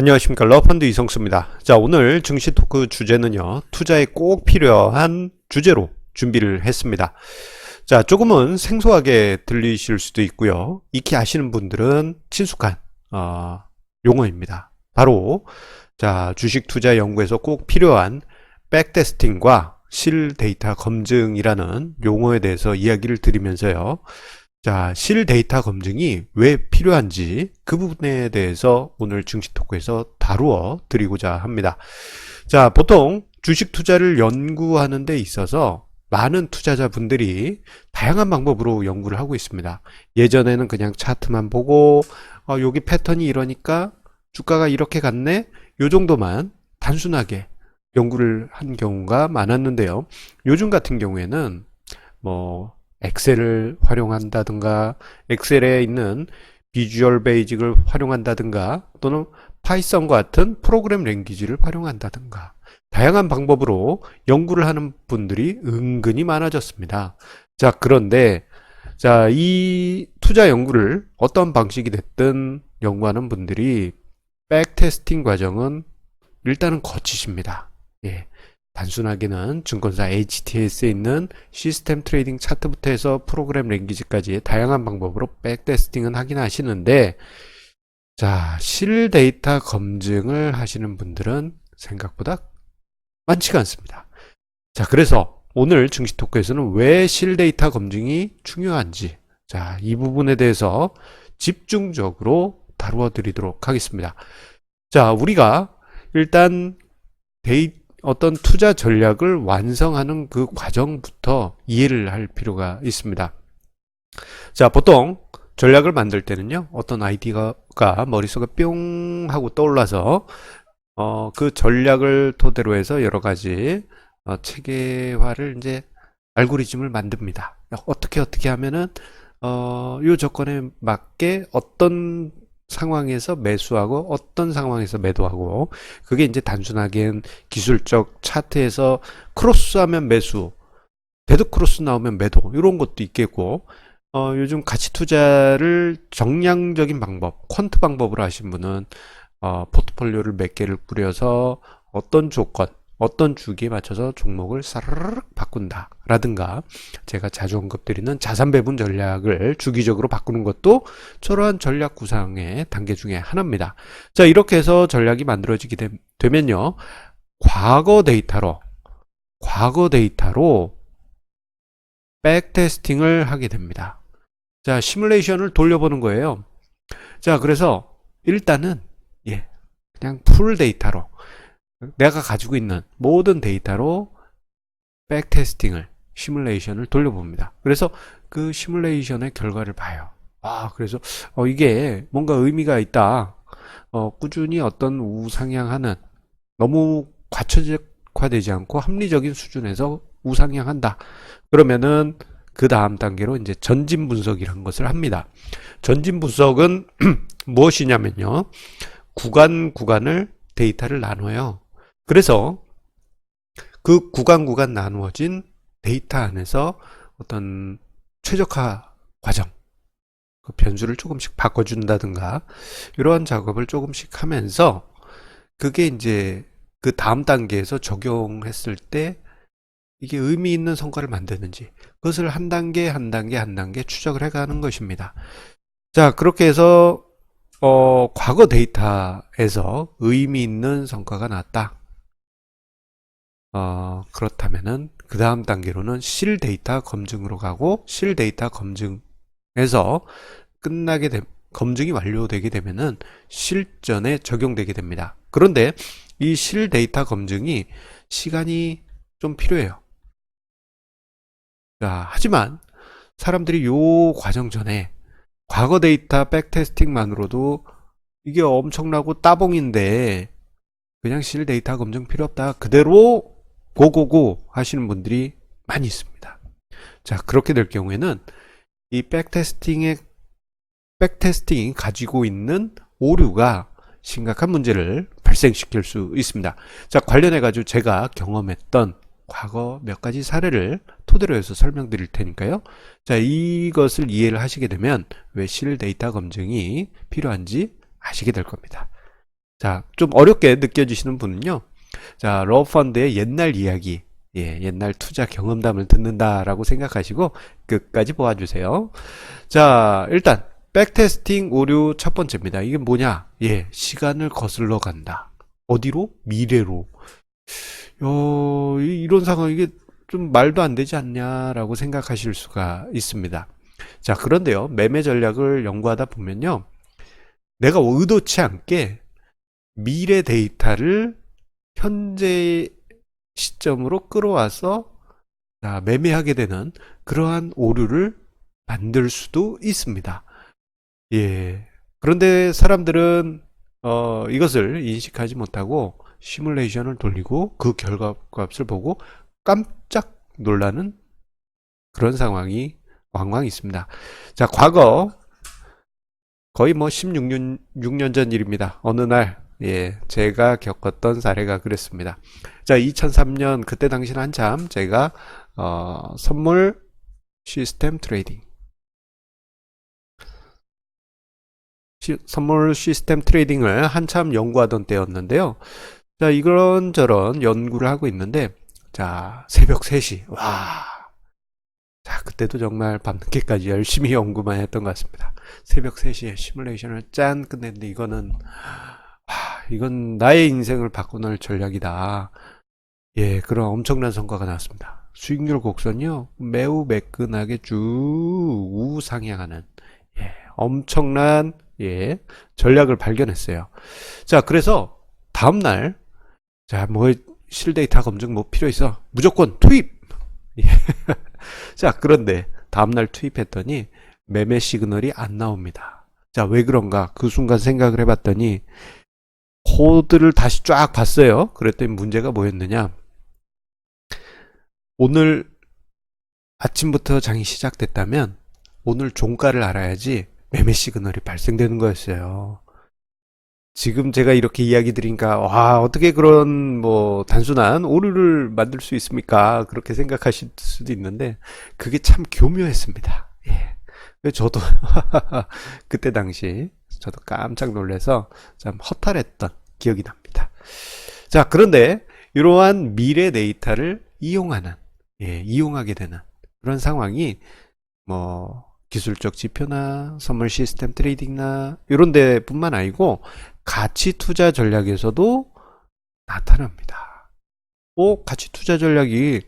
안녕하십니까 러펀드 이성수입니다. 자 오늘 증시 토크 주제는요 투자에 꼭 필요한 주제로 준비를 했습니다. 자 조금은 생소하게 들리실 수도 있고요 익히 아시는 분들은 친숙한 어, 용어입니다. 바로 자 주식 투자 연구에서 꼭 필요한 백테스팅과 실 데이터 검증이라는 용어에 대해서 이야기를 드리면서요. 자, 실 데이터 검증이 왜 필요한지 그 부분에 대해서 오늘 증시 토크에서 다루어 드리고자 합니다. 자, 보통 주식 투자를 연구하는 데 있어서 많은 투자자분들이 다양한 방법으로 연구를 하고 있습니다. 예전에는 그냥 차트만 보고 어, 여기 패턴이 이러니까 주가가 이렇게 갔네. 요 정도만 단순하게 연구를 한 경우가 많았는데요. 요즘 같은 경우에는 뭐 엑셀을 활용한다든가 엑셀에 있는 비주얼 베이직을 활용한다든가 또는 파이썬과 같은 프로그램 랭귀지를 활용한다든가 다양한 방법으로 연구를 하는 분들이 은근히 많아졌습니다. 자, 그런데 자, 이 투자 연구를 어떤 방식이 됐든 연구하는 분들이 백테스팅 과정은 일단은 거치십니다. 예. 단순하게는 증권사 HTS에 있는 시스템 트레이딩 차트부터 해서 프로그램 랭귀지까지 다양한 방법으로 백테스팅은 하긴 하시는데 자, 실 데이터 검증을 하시는 분들은 생각보다 많지가 않습니다. 자, 그래서 오늘 증시 토크에서는 왜 실 데이터 검증이 중요한지 자, 이 부분에 대해서 집중적으로 다루어 드리도록 하겠습니다. 자, 우리가 일단 데이 어떤 투자 전략을 완성하는 그 과정부터 이해를 할 필요가 있습니다. 자, 보통 전략을 만들 때는요, 어떤 아이디어가 머릿속에 뿅 하고 떠올라서, 어, 그 전략을 토대로 해서 여러 가지, 어, 체계화를 이제 알고리즘을 만듭니다. 어떻게 어떻게 하면은, 어, 요 조건에 맞게 어떤 상황에서 매수하고 어떤 상황에서 매도하고 그게 이제 단순하게는 기술적 차트에서 크로스하면 매수 데드 크로스 나오면 매도 이런 것도 있겠고 어, 요즘 가치 투자를 정량적인 방법 퀀트 방법으로 하신 분은 어, 포트폴리오를 몇 개를 꾸려서 어떤 조건 어떤 주기에 맞춰서 종목을 사르륵 바꾼다 라든가 제가 자주 언급드리는 자산 배분 전략을 주기적으로 바꾸는 것도 저러한 전략 구상의 단계 중에 하나입니다. 자 이렇게 해서 전략이 만들어지게 되, 면요 과거 데이터로 과거 데이터로 백테스팅을 하게 됩니다. 자 시뮬레이션을 돌려보는 거예요. 자 그래서 일단은 예 그냥 풀 데이터로 내가 가지고 있는 모든 데이터로 백테스팅을 시뮬레이션을 돌려봅니다. 그래서 그 시뮬레이션의 결과를 봐요. 아, 그래서 어, 이게 뭔가 의미가 있다. 어, 꾸준히 어떤 우상향하는 너무 과초적화되지 않고 합리적인 수준에서 우상향한다. 그러면은 그 다음 단계로 이제 전진 분석이라는 것을 합니다. 전진 분석은 무엇이냐면요. 구간 구간을 데이터를 나눠요. 그래서 그 구간 구간 나누어진 데이터 안에서 어떤 최적화 과정, 그 변수를 조금씩 바꿔준다든가 이러한 작업을 조금씩 하면서 그게 이제 그 다음 단계에서 적용했을 때 이게 의미 있는 성과를 만드는지 그것을 한 단계 한 단계 한 단계 추적을 해가는 것입니다. 자 그렇게 해서 어, 과거 데이터에서 의미 있는 성과가 났다. 어, 그렇다면은 그 다음 단계로는 실 데이터 검증으로 가고 실 데이터 검증에서 끝나게 되, 검증이 완료되게 되면은 실전에 적용되게 됩니다. 그런데 이 실 데이터 검증이 시간이 좀 필요해요. 자, 하지만 사람들이 요 과정 전에 과거 데이터 백테스팅만으로도 이게 엄청나고 따봉인데 그냥 실 데이터 검증 필요 없다. 그대로 고고고 하시는 분들이 많이 있습니다. 자, 그렇게 될 경우에는 이 백테스팅의 백테스팅이 가지고 있는 오류가 심각한 문제를 발생시킬 수 있습니다. 자, 관련해 가지고 제가 경험했던 과거 몇 가지 사례를 토대로 해서 설명드릴 테니까요. 자, 이것을 이해를 하시게 되면 왜 실 데이터 검증이 필요한지 아시게 될 겁니다. 자, 좀 어렵게 느껴지시는 분은요. 자, 러펀드의 옛날 이야기, 예, 옛날 투자 경험담을 듣는다라고 생각하시고 끝까지 보아주세요. 자, 일단 백테스팅 오류 첫 번째입니다. 이게 뭐냐? 예, 시간을 거슬러 간다. 어디로? 미래로. 어, 이- 이런 상황 이게 좀 말도 안 되지 않냐라고 생각하실 수가 있습니다. 자, 그런데요. 매매 전략을 연구하다 보면요. 내가 의도치 않게 미래 데이터를 현재 시점으로 끌어와서 자, 매매하게 되는 그러한 오류를 만들 수도 있습니다. 예. 그런데 사람들은 어, 이것을 인식하지 못하고 시뮬레이션을 돌리고 그 결과값을 보고 깜짝 놀라는 그런 상황이 왕왕 있습니다. 자, 과거 거의 뭐 16년 6년 전 일입니다. 어느 날 예, 제가 겪었던 사례가 그랬습니다. 자, 2003년 그때 당시는 한참 제가 어, 선물 시스템 트레이딩 시- 선물 시스템 트레이딩을 한참 연구하던 때였는데요. 자, 이런저런 연구를 하고 있는데, 자, 새벽 3시. 와. 자, 그때도 정말 밤늦게까지 열심히 연구만 했던 것 같습니다. 새벽 3시에 시뮬레이션을 짠 끝냈는데, 이거는, 와, 이건 나의 인생을 바꿔놓을 전략이다. 예, 그런 엄청난 성과가 나왔습니다. 수익률 곡선이요, 매우 매끈하게 쭉 우상향하는, 예, 엄청난, 예, 전략을 발견했어요. 자, 그래서, 다음날, 자, 뭐, 실데이터 검증 뭐 필요 있어. 무조건 투입! 예. 자, 그런데, 다음날 투입했더니, 매매 시그널이 안 나옵니다. 자, 왜 그런가? 그 순간 생각을 해봤더니, 코드를 다시 쫙 봤어요. 그랬더니 문제가 뭐였느냐? 오늘 아침부터 장이 시작됐다면, 오늘 종가를 알아야지 매매 시그널이 발생되는 거였어요. 지금 제가 이렇게 이야기 드리니까, 와, 어떻게 그런 뭐 단순한 오류를 만들 수 있습니까? 그렇게 생각하실 수도 있는데, 그게 참 교묘했습니다. 예. 저도 그때 당시 저도 깜짝 놀라서 참 허탈했던 기억이 납니다. 자, 그런데 이러한 미래 데이터를 이용하는, 예, 이용하게 되는 그런 상황이 뭐 기술적 지표나 선물 시스템 트레이딩이나 이런 데뿐만 아니고 가치 투자 전략에서도 나타납니다. 오, 가치 투자 전략이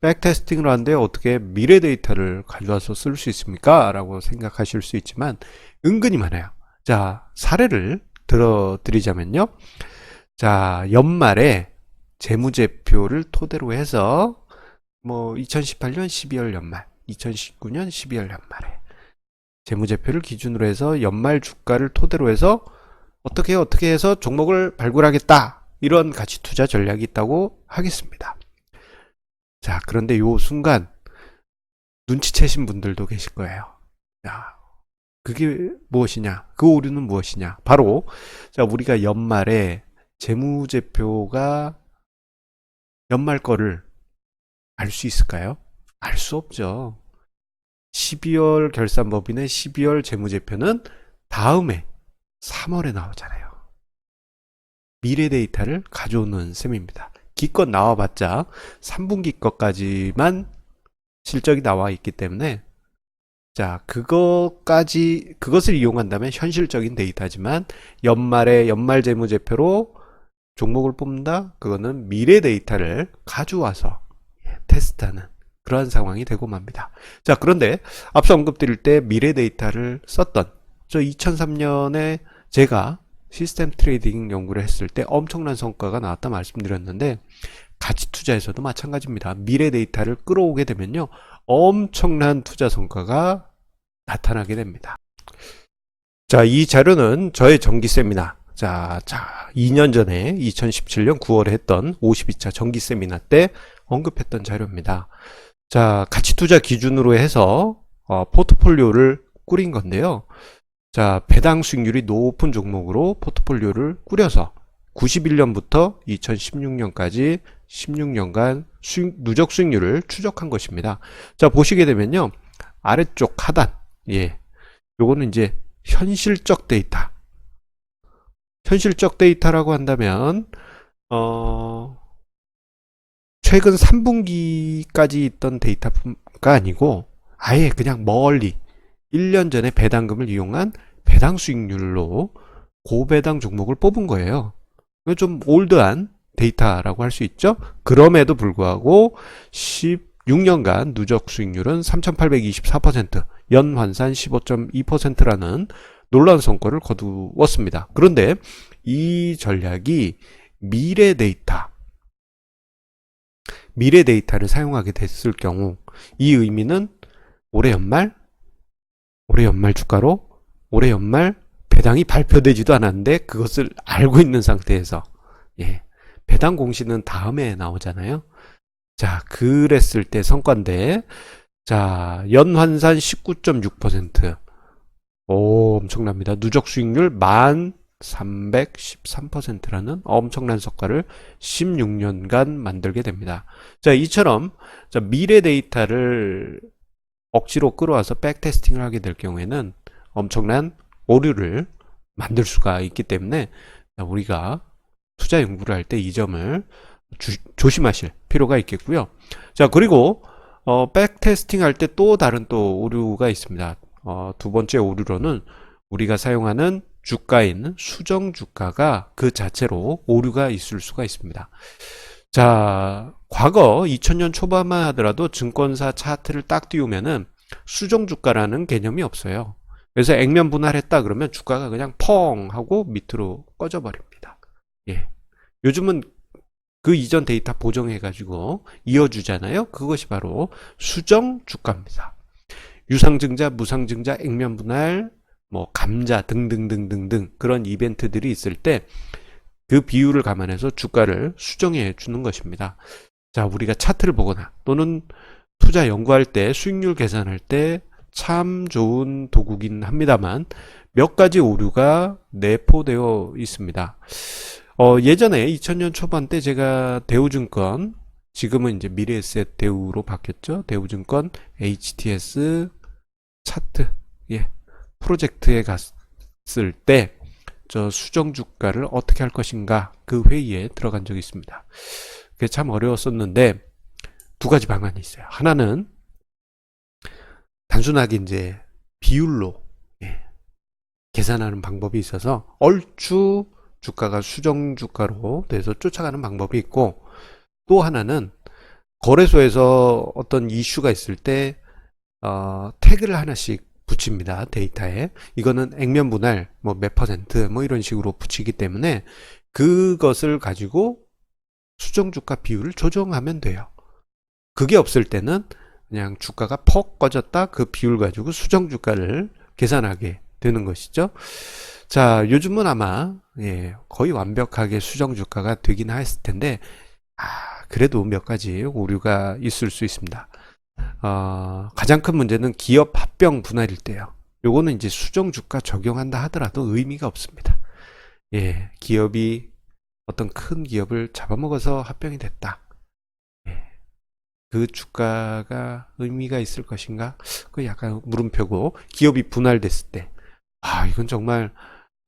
백테스팅을 하는데 어떻게 미래 데이터를 가져와서 쓸 수 있습니까? 라고 생각하실 수 있지만 은근히 많아요. 자, 사례를 들어드리자면요. 자, 연말에 재무제표를 토대로 해서 뭐 2018년 12월 연말, 2019년 12월 연말에 재무제표를 기준으로 해서 연말 주가를 토대로 해서 어떻게 어떻게 해서 종목을 발굴하겠다. 이런 가치 투자 전략이 있다고 하겠습니다. 자, 그런데 요 순간 눈치채신 분들도 계실 거예요. 자, 그게 무엇이냐? 그 오류는 무엇이냐? 바로 자, 우리가 연말에 재무제표가 연말 거를 알 수 있을까요? 알 수 없죠. 12월 결산법인의 12월 재무제표는 다음에 3월에 나오잖아요. 미래 데이터를 가져오는 셈입니다. 기껏 나와봤자 3분기 것까지만 실적이 나와 있기 때문에 자, 그것까지, 그것을 이용한다면 현실적인 데이터지만 연말에 연말 재무제표로 종목을 뽑는다? 그거는 미래 데이터를 가져와서 예, 테스트하는 그러한 상황이 되고 맙니다. 자, 그런데 앞서 언급드릴 때 미래 데이터를 썼던 저 2003년에 제가 시스템 트레이딩 연구를 했을 때 엄청난 성과가 나왔다 말씀드렸는데 가치 투자에서도 마찬가지입니다. 미래 데이터를 끌어오게 되면요. 엄청난 투자 성과가 나타나게 됩니다. 자, 이 자료는 저의 정기 세미나. 자, 자, 2년 전에 2017년 9월에 했던 52차 정기 세미나 때 언급했던 자료입니다. 자, 가치 투자 기준으로 해서 어, 포트폴리오를 꾸린 건데요. 자, 배당 수익률이 높은 종목으로 포트폴리오를 꾸려서 91년부터 2016년까지 16년간 수익, 누적 수익률을 추적한 것입니다. 자, 보시게 되면요. 아래쪽 하단, 예. 요거는 이제 현실적 데이터. 현실적 데이터라고 한다면 어, 최근 3분기까지 있던 데이터가 아니고 아예 그냥 멀리 1년 전에 배당금을 이용한 배당 수익률로 고배당 종목을 뽑은 거예요. 좀 올드한 데이터라고 할 수 있죠. 그럼에도 불구하고 16년간 누적 수익률은 3,824%, 연환산 15.2%라는 놀라운 성과를 거두었습니다. 그런데 이 전략이 미래 데이터, 미래 데이터를 사용하게 됐을 경우 이 의미는 올해 연말, 올해 연말 주가로 올해 연말 배당이 발표되지도 않았는데 그것을 알고 있는 상태에서 예, 배당 공시는 다음에 나오잖아요. 자, 그랬을 때 성과인데 자, 연환산 19.6%. 오, 엄청납니다. 누적 수익률 1313%라는 엄청난 성과를 16년간 만들게 됩니다. 자, 이처럼 자, 미래 데이터를 억지로 끌어와서 백테스팅을 하게 될 경우에는 엄청난 오류를 만들 수가 있기 때문에 우리가 투자 연구를 할 때 이 점을 주- 조심하실 필요가 있겠고요. 자, 그리고 어, 백테스팅 할 때 또 다른 또 오류가 있습니다. 어, 두 번째 오류로는 우리가 사용하는 주가인 수정 주가가 그 자체로 오류가 있을 수가 있습니다. 자, 과거 2000년 초반만 하더라도 증권사 차트를 딱 띄우면은 수정 주가라는 개념이 없어요. 그래서 액면 분할했다 그러면 주가가 그냥 펑 하고 밑으로 꺼져 버립니다. 예. 요즘은 그 이전 데이터 보정해가지고 이어주잖아요. 그것이 바로 수정 주가입니다. 유상증자, 무상증자, 액면 분할, 뭐 감자 등등등등등 그런 이벤트들이 있을 때 그 비율을 감안해서 주가를 수정해 주는 것입니다. 자, 우리가 차트를 보거나 또는 투자 연구할 때 수익률 계산할 때 참 좋은 도구긴 합니다만 몇 가지 오류가 내포되어 있습니다. 어, 예전에 2000년 초반 때 제가 대우증권 지금은 이제 미래에셋 대우로 바뀌었죠. 대우증권 HTS 차트 예 프로젝트에 갔을 때 저 수정 주가를 어떻게 할 것인가 그 회의에 들어간 적이 있습니다. 그게 참 어려웠었는데 두 가지 방안이 있어요. 하나는 단순하게 이제 비율로 예, 계산하는 방법이 있어서 얼추 주가가 수정 주가로 돼서 쫓아가는 방법이 있고 또 하나는 거래소에서 어떤 이슈가 있을 때 어, 태그를 하나씩 붙입니다 데이터에. 이거는 액면 분할 뭐 몇 퍼센트 뭐 이런 식으로 붙이기 때문에 그것을 가지고 수정 주가 비율을 조정하면 돼요. 그게 없을 때는 그냥 주가가 퍽 꺼졌다 그 비율 가지고 수정 주가를 계산하게 되는 것이죠. 자, 요즘은 아마 예, 거의 완벽하게 수정 주가가 되긴 했을 텐데 아, 그래도 몇 가지 오류가 있을 수 있습니다. 어, 가장 큰 문제는 기업 합병 분할일 때요. 요거는 이제 수정 주가 적용한다 하더라도 의미가 없습니다. 예, 기업이 어떤 큰 기업을 잡아먹어서 합병이 됐다. 예, 그 주가가 의미가 있을 것인가? 그 약간 물음표고 기업이 분할됐을 때, 아 이건 정말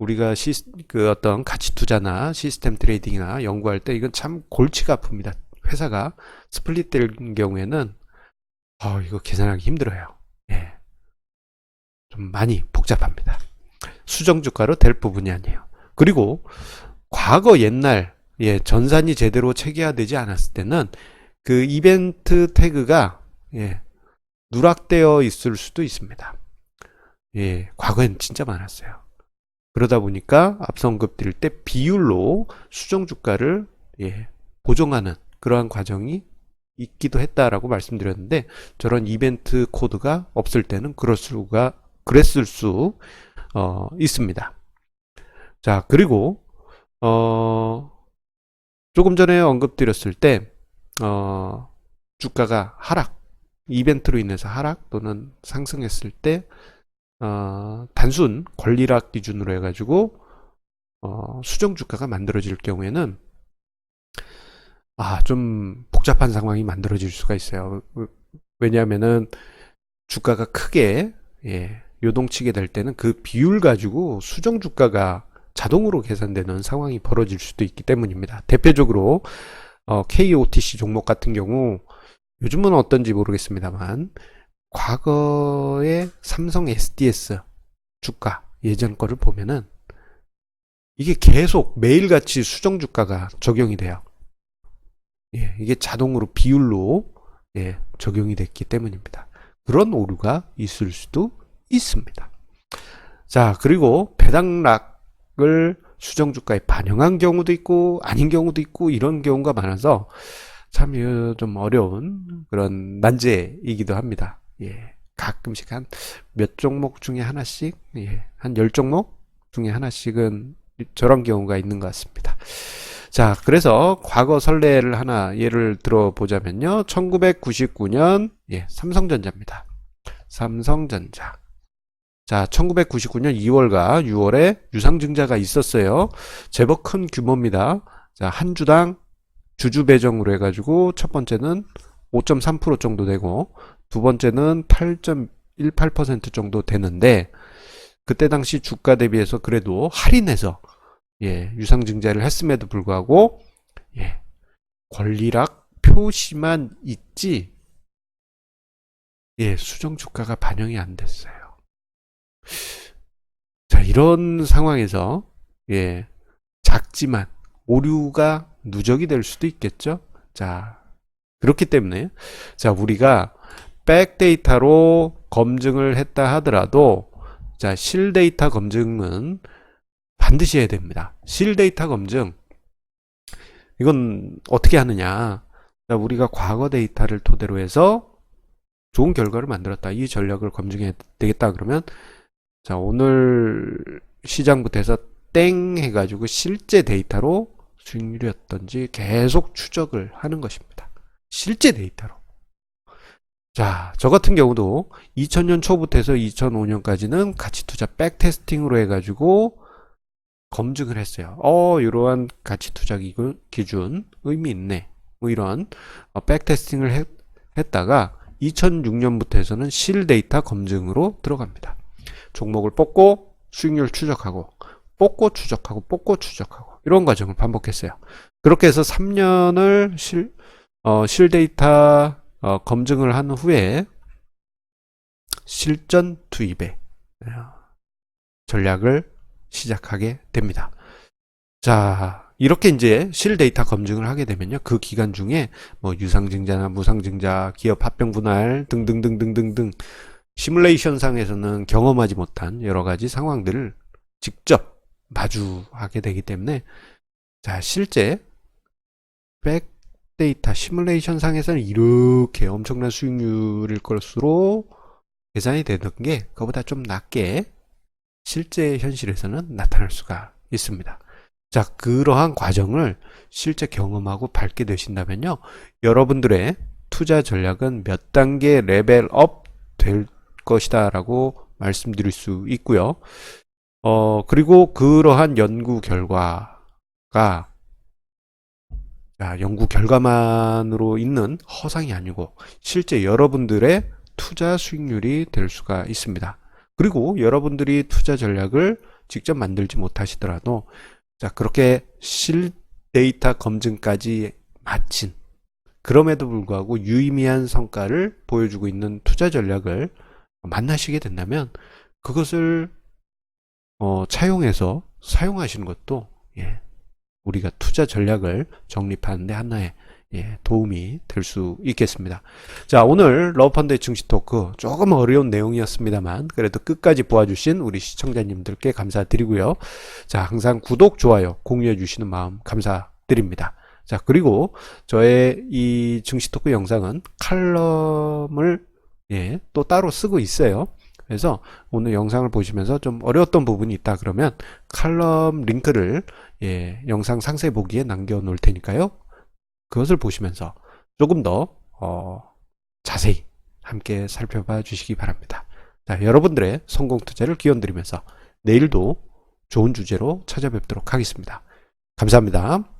우리가 시, 그 어떤 가치 투자나 시스템 트레이딩이나 연구할 때 이건 참 골치가 아픕니다. 회사가 스플릿 될 경우에는 아 이거 계산하기 힘들어요. 예, 좀 많이 복잡합니다. 수정 주가로 될 부분이 아니에요. 그리고 과거 옛날 예, 전산이 제대로 체계화되지 않았을 때는 그 이벤트 태그가 예, 누락되어 있을 수도 있습니다. 예, 과거엔 진짜 많았어요. 그러다 보니까 앞서 언급드릴 때 비율로 수정 주가를 예, 보정하는 그러한 과정이 있기도 했다라고 말씀드렸는데 저런 이벤트 코드가 없을 때는 그럴 수가 그랬을 수 어, 있습니다. 자 그리고 어, 조금 전에 언급드렸을 때 어, 주가가 하락, 이벤트로 인해서 하락 또는 상승했을 때 어, 단순 권리락 기준으로 해가지고 어, 수정 주가가 만들어질 경우에는 아, 좀 복잡한 상황이 만들어질 수가 있어요. 왜냐하면은 주가가 크게 예, 요동치게 될 때는 그 비율 가지고 수정 주가가 자동으로 계산되는 상황이 벌어질 수도 있기 때문입니다. 대표적으로 어, KOTC 종목 같은 경우 요즘은 어떤지 모르겠습니다만 과거의 삼성 SDS 주가 예전 거를 보면은 이게 계속 매일같이 수정 주가가 적용이 돼요. 예, 이게 자동으로 비율로 예, 적용이 됐기 때문입니다. 그런 오류가 있을 수도 있습니다. 자, 그리고 배당락을 수정 주가에 반영한 경우도 있고 아닌 경우도 있고 이런 경우가 많아서 참 좀 어려운 그런 난제이기도 합니다. 예. 가끔씩 한 몇 종목 중에 하나씩, 예. 한 열 종목 중에 하나씩은 저런 경우가 있는 것 같습니다. 자, 그래서 과거 선례를 하나 예를 들어보자면요. 1999년, 예, 삼성전자입니다. 삼성전자. 자, 1999년 2월과 6월에 유상증자가 있었어요. 제법 큰 규모입니다. 자, 한 주당 주주 배정으로 해가지고 첫 번째는 5.3% 정도 되고 두 번째는 8.18% 정도 되는데 그때 당시 주가 대비해서 그래도 할인해서 예, 유상증자를 했음에도 불구하고 예, 권리락 표시만 있지 예, 수정 주가가 반영이 안 됐어요. 자, 이런 상황에서 예, 작지만 오류가 누적이 될 수도 있겠죠. 자, 그렇기 때문에 자, 우리가 백데이터로 검증을 했다 하더라도 자, 실데이터 검증은 반드시 해야 됩니다. 실데이터 검증. 이건 어떻게 하느냐. 자, 우리가 과거 데이터를 토대로 해서 좋은 결과를 만들었다. 이 전략을 검증해야 되겠다. 그러면 자, 오늘 시장부터 해서 땡 해가지고 실제 데이터로 수익률이었던지 계속 추적을 하는 것입니다. 실제 데이터로. 자, 저 같은 경우도 2000년 초부터 해서 2005년까지는 가치 투자 백테스팅으로 해가지고 검증을 했어요. 어, 이러한 가치 투자 기준 의미 있네. 뭐 이런 어, 백테스팅을 했, 했다가 2006년부터 해서는 실 데이터 검증으로 들어갑니다. 종목을 뽑고 수익률 추적하고 뽑고 추적하고 뽑고 추적하고 이런 과정을 반복했어요. 그렇게 해서 3년을 실, 어, 실 데이터 어, 검증을 한 후에 실전 투입의 어, 전략을 시작하게 됩니다. 자, 이렇게 이제 실 데이터 검증을 하게 되면요. 그 기간 중에 뭐 유상증자나 무상증자, 기업 합병 분할 등등등등등등 시뮬레이션 상에서는 경험하지 못한 여러 가지 상황들을 직접 마주하게 되기 때문에 자, 실제 백 데이터 시뮬레이션 상에서는 이렇게 엄청난 수익률일 것으로 계산이 되는 게 그보다 좀 낮게 실제 현실에서는 나타날 수가 있습니다. 자, 그러한 과정을 실제 경험하고 밟게 되신다면요. 여러분들의 투자 전략은 몇 단계 레벨업 될 것이다 라고 말씀드릴 수 있고요. 어, 그리고 그러한 연구 결과가 자, 연구 결과만으로 있는 허상이 아니고 실제 여러분들의 투자 수익률이 될 수가 있습니다. 그리고 여러분들이 투자 전략을 직접 만들지 못하시더라도 자, 그렇게 실 데이터 검증까지 마친 그럼에도 불구하고 유의미한 성과를 보여주고 있는 투자 전략을 만나시게 된다면 그것을 어, 차용해서 사용하시는 것도 예, 우리가 투자 전략을 정립하는데 하나의 예, 도움이 될 수 있겠습니다. 자, 오늘 러펀드의 증시 토크 조금 어려운 내용이었습니다만 그래도 끝까지 보아주신 우리 시청자님들께 감사드리고요. 자, 항상 구독, 좋아요, 공유해 주시는 마음 감사드립니다. 자, 그리고 저의 이 증시 토크 영상은 칼럼을 예, 또 따로 쓰고 있어요. 그래서 오늘 영상을 보시면서 좀 어려웠던 부분이 있다 그러면 칼럼 링크를 예, 영상 상세 보기에 남겨 놓을 테니까요. 그것을 보시면서 조금 더 어, 자세히 함께 살펴봐 주시기 바랍니다. 자, 여러분들의 성공 투자를 기원드리면서 내일도 좋은 주제로 찾아뵙도록 하겠습니다. 감사합니다.